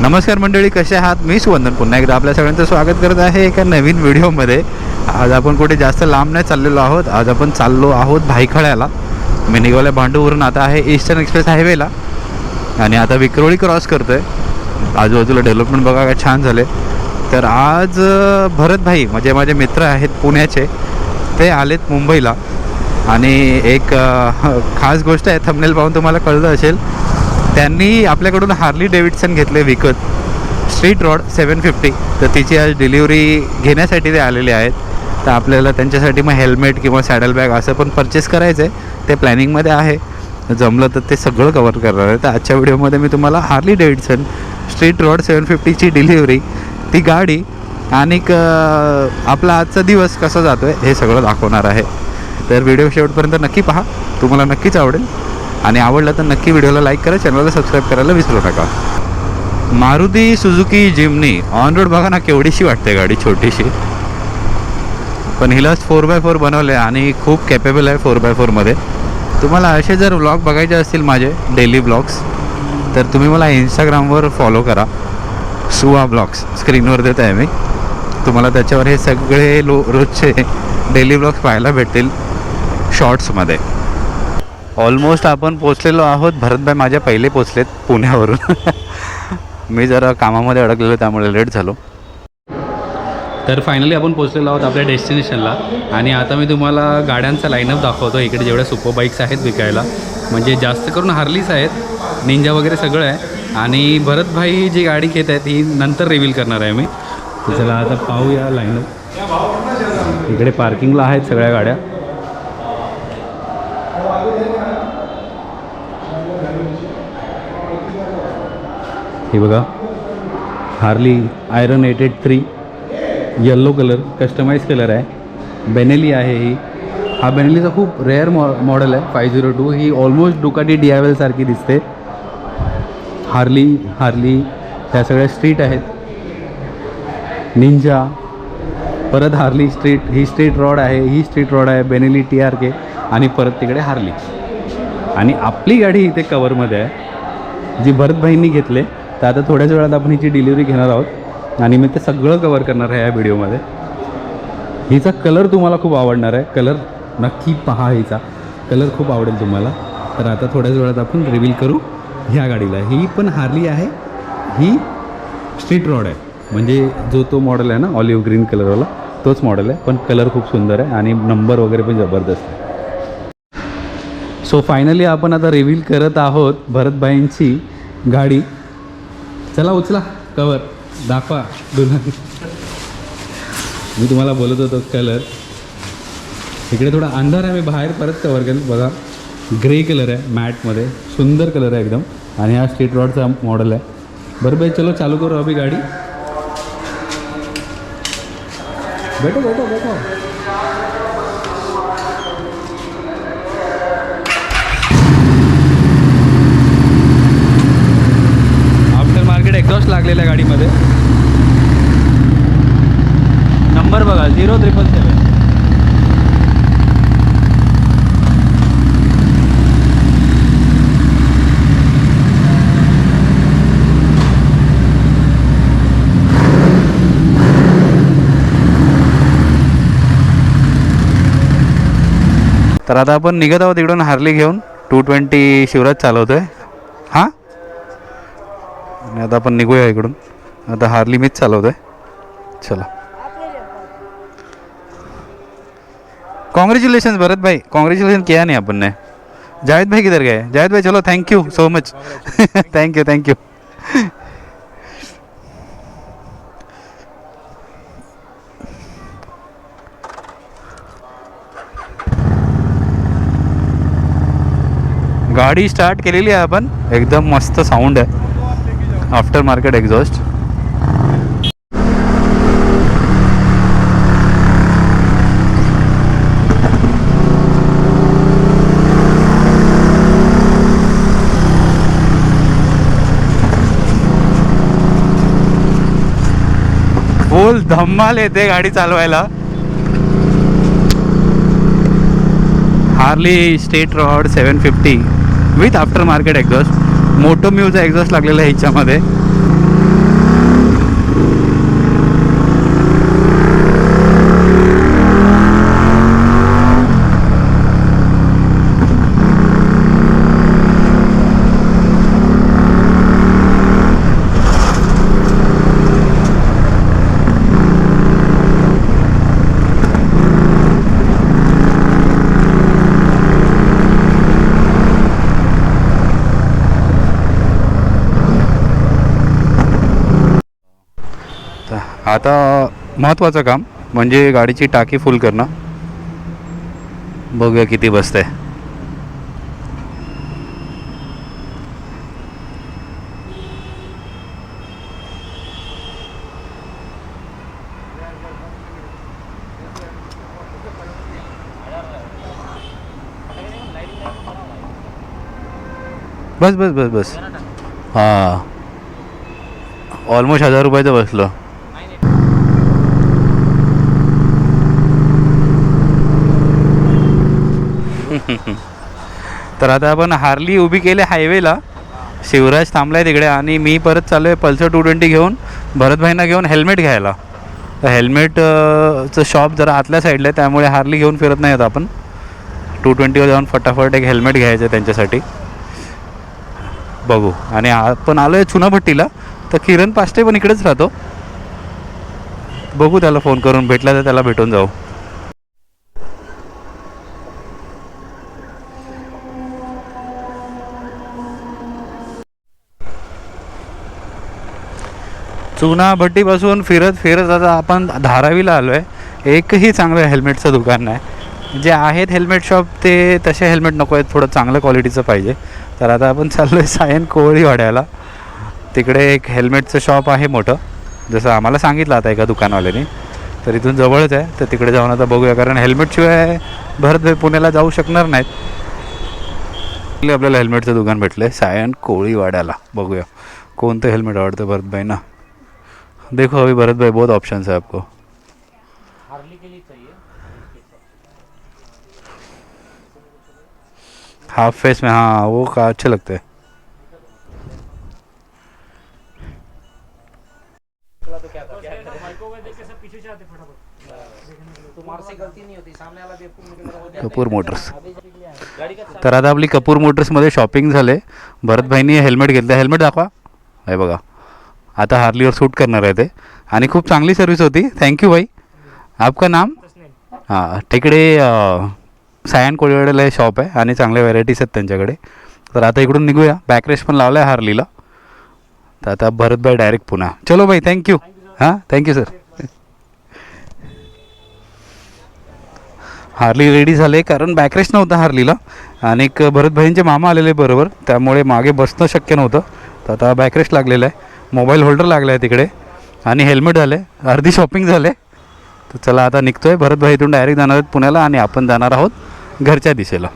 नमस्कार मंडळी कसे आहात? मी सुवंदन पुन्हा एकदा आपल्या सगळ्यांचं स्वागत करत आहे एका नवीन व्हिडिओमध्ये. आज आपण कुठे जास्त लांब नाही चाललेलो आहोत. आज आपण चाललो आहोत भाईखळ्याला. मी निघाल्या भांडूवरून आता आहे ईस्टर्न एक्सप्रेस हायवेला आणि आता विक्रोळी क्रॉस करतो आहे आजूबाजूला डेव्हलपमेंट बघा काय छान झाले तर आज भरतभाई भरत भाई म्हणजे माझे मित्र आहेत पुण्याचे. ते आलेत मुंबईला. आणि एक खास गोष्ट आहे थंबनेल पाहून तुम्हाला कळलं असेल. त्यांनी आपल्याकडून हार्ली डेव्हिडसन घेतले विकत. Street rod seven fifty. तर तिची आज डिलिव्हरी घेण्यासाठी ते आलेले आहेत. तर आपल्याला त्यांच्यासाठी मग हेल्मेट किंवा सॅडल बॅग असं पण परचेस करायचं आहे. ते प्लॅनिंगमध्ये आहे. जमलं तर ते सगळं कवर करणार आहे. तर आजच्या व्हिडिओमध्ये मी तुम्हाला Harley Davidson street rod seven फिफ्टीची delivery ती गाडी आणि आपला आजचा दिवस कसा जातो आहे हे सगळं दाखवणार आहे. तर व्हिडिओ शेवटपर्यंत नक्की पहा. तुम्हाला नक्कीच आवडेल. आणि आवडलं तर नक्की व्हिडिओला लाईक करा चॅनलला सबस्क्राईब करायला विसरू नका. Maruti Suzuki Jimny on road बघा ना केवढीशी वाटते गाडी छोटीशी. पण हिलाच फोर बाय फोर बनवले आणि खूप कॅपेबल आहे फोर बाय फोरमध्ये तुम्हाला असे जर व्लॉग बघायचे असतील माझे डेली ब्लॉग्स तर तुम्ही मला इंस्टाग्रामवर फॉलो करा. सुवा ब्लॉग्स स्क्रीनवर देत आहे मी. तुम्हाला त्याच्यावर हे सगळे लो रोजचे डेली ब्लॉग्स पाहायला भेटतील शॉर्ट्समध्ये ऑलमोस्ट आपण पोचलेलो आहोत. भरतभाई माझ्या पहिले पोचलेत पुण्यावरून. मी जरा कामामध्ये अडकलेलो त्यामुळे लेट झालो. तर फायनली आपण पोचलेलो आहोत आपल्या डेस्टिनेशनला आणि आता मी तुम्हाला गाड्यांचा लाईनअप दाखवतो. इकडे जेवढ्या सुपर बाईक्स आहेत विकायला. म्हणजे जास्त करून हार्लीच आहेत. निंजा वगैरे सगळं आहे. आणि भरतभाई जी गाडी घेत आहेत ही नंतर रिव्हील करणार आहे मी. चला आता पाहूया लाईनअप इकडे पार्किंगला आहेत सगळ्या गाड्या. हे बघा. Harley iron eighty three. Yellow colour customise colour आहे. बेनेली आहे ही. हा बेनेलीचा खूप रेअर मॉ मॉडेल आहे फाय झिरो टू ही ऑलमोस्ट डुकाटी डी आय सारखी दिसते. हार्ली हार्ली ह्या सगळ्या स्ट्रीट आहेत. निंजा परत हार्ली स्ट्रीट ही स्ट्रीट रॉड आहे ही स्ट्रीट रॉड आहे बेनेली टी आर के आणि परत तिकडे हार्ली. आणि आपली गाडी इथे कवरमध्ये आहे जी भरतभाईंनी घेतले. तर आता थोड्याच वेळात आपण हिची डिलिव्हरी घेणार आहोत. आणि मी ते सगळं कवर करणार आहे या व्हिडिओमध्ये हिचा कलर तुम्हाला खूप आवडणार आहे. कलर नक्की पहा हिचा. कलर खूप आवडेल तुम्हाला. तर आता थोड्याच वेळात आपण रिव्हील करू ह्या गाडीला. ही पण हार्ली आहे. ही स्ट्रीट रॉड आहे. म्हणजे जो तो मॉडेल आहे ना ऑलिव्ह ग्रीन कलरवाला तोच मॉडेल आहे. पण कलर खूप सुंदर आहे आणि नंबर वगैरे पण जबरदस्त आहे. सो फायनली आपण आता रिव्हील करत आहोत भरतभाईंची गाडी. चला उचला कवर दाखवा दुल्हन. मी तुम्हाला बोलत होतो कलर इकडे थोडा अंधार आहे मी बाहेर परत कवर केलं. बघा ग्रे कलर आहे मॅटमध्ये सुंदर कलर आहे एकदम. आणि हा स्ट्रीट रॉडचा मॉडेल आहे. बरं भाई चलो चालू करू अभी गाडी. बैठो बैठो बैठो आफ्टर मार्केट एक्झॉस्ट गाडीमध्ये. नंबर बघा झिरो ट्रिपल सेवन तर आता आपण निघत आहोत इकडून हार्ली घेऊन. टू ट्वेंटी शिवराज चालवतोय. हां? आणि आता आपण निघूया इकडून. आता हार्ली मीच चालवतोय. चला. कॉन्ग्रेच्युलेशन भरत भाई. कॉन्ग्रेच्युलेशन किया नहीं अपन ने. जावेद भाई किधर गए? जावेद भाई, चलो thank you so much thank you thank you गाडी स्टार्ट केलेली आहे आपण. एकदम मस्त साऊंड आहे. आफ्टर मार्केट एक्झॉस्ट फुल धम्माल येते गाडी चालवायला. Harley street rod seven fifty with after market exhaust मोठं म्यूज एक्झॉस्ट लागलेला आहे ह्याच्यामध्ये आता महत्त्वाचं काम म्हणजे गाडीची टाकी फुल करणं. बघूया किती बसतंय. बस बस बस बस. हां. ऑलमोस्ट हजार रुपयाचं बसलं. तर आता आपण हार्ली उभी केली हायवेला. शिवराज थांबलाय तिकडे आणि मी परत चालू आहे पल्सर टू ट्वेंटी घेऊन भरतभाईंना घेऊन हेल्मेट घ्यायला. तर हेल्मेटचं शॉप जरा आतल्या साईडला आहे त्यामुळे हार्ली घेऊन फिरत नाही आहेत आपण. टू ट्वेंटीवर जाऊन फटाफट एक हेल्मेट घ्यायचं आहे त्यांच्यासाठी. बघू. आणि आपण आलो आहे चुनाभट्टीला तर किरण पाष्टे पण इकडेच राहतो. बघू त्याला फोन करून भेटला तर त्याला भेटून जाऊ. चुना भट्टीपासून फिरत फिरत आता आपण धारावीला आलो आहे एकही चांगलं हेल्मेटचं दुकान नाही. जे आहेत हेल्मेट शॉप ते तसे हेल्मेट नको आहेत. थोडं चांगलं क्वालिटीचं पाहिजे. तर आता आपण चाललो आहे सायन कोवळीवाड्याला तिकडे एक हेल्मेटचं शॉप आहे मोठं. जसं आम्हाला सांगितलं आता एका दुकानवाल्याने. तर इथून जवळच आहे. तर तिकडे जाऊन आता बघूया. कारण हेल्मेटशिवाय भरत पुण्याला जाऊ शकणार नाहीत. आपल्याला हेल्मेटचं दुकान भेटलं आहे सायन कोळीवाड्याला बघूया. कोणतं हेल्मेट आवडतं भरतभाईंना देखो अभी भरत भाई बहुत ऑप्शंस है आपको। हार्ली के लिए चाहिए। हाफ फेस में हाँ वो का अच्छे लगते हैं। तो क्या था क्या माइक्रोवेव देख के सब पीछे से आते फटाफट तुम्हारे से गलती नहीं होती सामने वाला बेवकूफ निकल रहा है कपूर मोटर्स। गाड़ी का तर आता आपली कपूर मोटर्समध्ये शॉपिंग झाले। भरतभाईंनी हेल्मेट घेतलं हेल्मेट दाखवा। हे बघा। आता हार्लीवर सूट करणार आहे ते. आणि खूप चांगली सर्विस होती. थँक्यू भाई. आपका नाम? हां तिकडे सायन कोळीवाड्याला हे शॉप आहे आणि चांगल्या व्हरायटीज आहेत त्यांच्याकडे. तर आता इकडून निघूया. बॅकरेस पण लावला आहे हार्लीला तर आता भरतभाई डायरेक्ट पुन्हा. चलो भाई थँक्यू हां थँक्यू सर हार्ली रेडी झाले कारण बॅकरेश नव्हता हार्लीला आणि भरतभाईंचे मामा आलेले बरोबर. त्यामुळे मागे बसणं शक्य नव्हतं. तर आता बॅकरेश लागलेलं आहे. मोबाईल होल्डर लागला आहे तिकडे. आणि हेल्मेट झाले. अर्धी शॉपिंग झाले. तर चला आता निघतोय. भरतभाई इथून डायरेक्ट जाणार आहेत पुण्याला आणि आपण जाणार आहोत घरच्या दिशेला.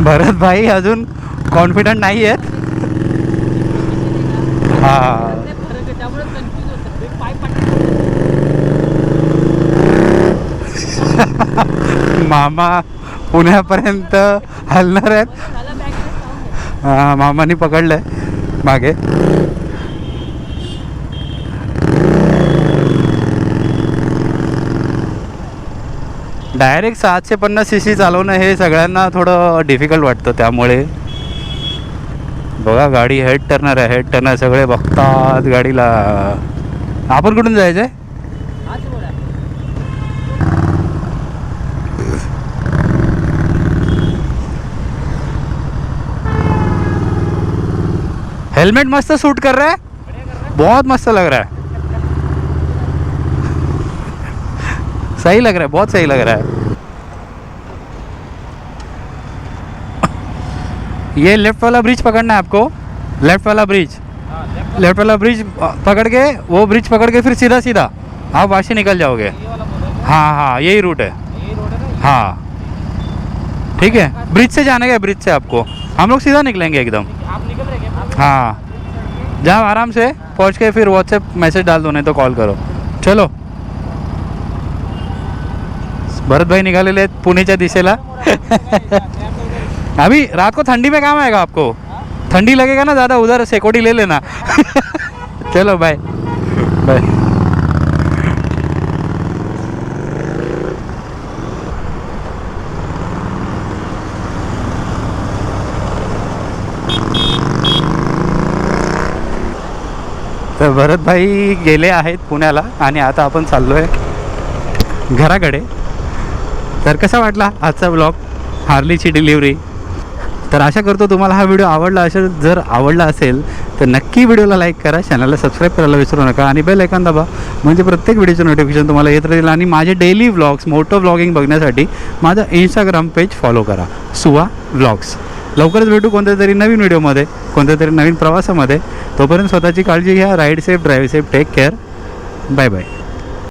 भरतभाई अजून कॉन्फिडंट नाही आहेत हां. मामा पुण्यापर्यंत हलणार आहेत. हा, पकडलं पकडलंय मागे. डायरेक्ट सातशे पन्नास सी सी चालवणं हे सगळ्यांना थोडं डिफिकल्ट वाटतं त्यामुळे. बघा गाडी हेड टर्नर आहे हेड टर्नर सगळे बघतात गाडीला. आपण कुठून जायचं आहे हेलमेट मस्त सूट कर रहा है। बहुत मस्त लग रहा है। सही लग रहा है, बहुत सही लग रहा है। ये लेफ़्ट वाला ब्रिज पकड़ना है आपको। लेफ़्ट वाला ब्रिज। लेफ़्ट वाला ब्रिज पकड़ के, वो ब्रिज पकड़ के फिर सीधा सीधा। आप वाशी निकल जाओगे। हो हाँ यही रूट है। है। ठीक है, ब्रिज से जाने का ब्रिज से आपको। हम लोग सीधा निकलेंगे एकदम। आप निकल रहे हाँ। जाओ आराम से, पहुँच के फिर व्हाट्सएप मैसेज डाल दो, नहीं तो कॉल करो। चलो। भरत भाई निकाले ले, पुणे पुणेच्या दिशेला। अभी रात को ठंडी में काम आएगा आपको। ठंडी लगेगा ना ज़्यादा, उधर सेकोटी ले लेना। चलो बाय बाय तर भरतभाई गेले आहेत पुण्याला आणि आता आपण चाललो आहे घराकडे. तर कसा वाटला आजचा ब्लॉग हार्लीची डिलिव्हरी तर आशा करतो तुम्हाला हा व्हिडिओ आवडला असेल. जर आवडला असेल तर नक्की व्हिडिओला लाईक करा चॅनलला सबस्क्राईब करायला विसरू नका आणि बेल ऐकून दाबा. म्हणजे प्रत्येक व्हिडिओचं नोटिफिकेशन तुम्हाला येत राहील आणि माझे डेली व्लॉग्स मोटो व्लॉगिंग बघण्यासाठी माझं इंस्टाग्राम पेज फॉलो करा. सुवा व्लॉग्स लवकरच भेटू कोणत्या तरी नवीन व्हिडिओमध्ये कोणत्या तरी नवीन प्रवासामध्ये. तोपर्यंत स्वतःची काळजी घ्या ride safe drive safe take care bye bye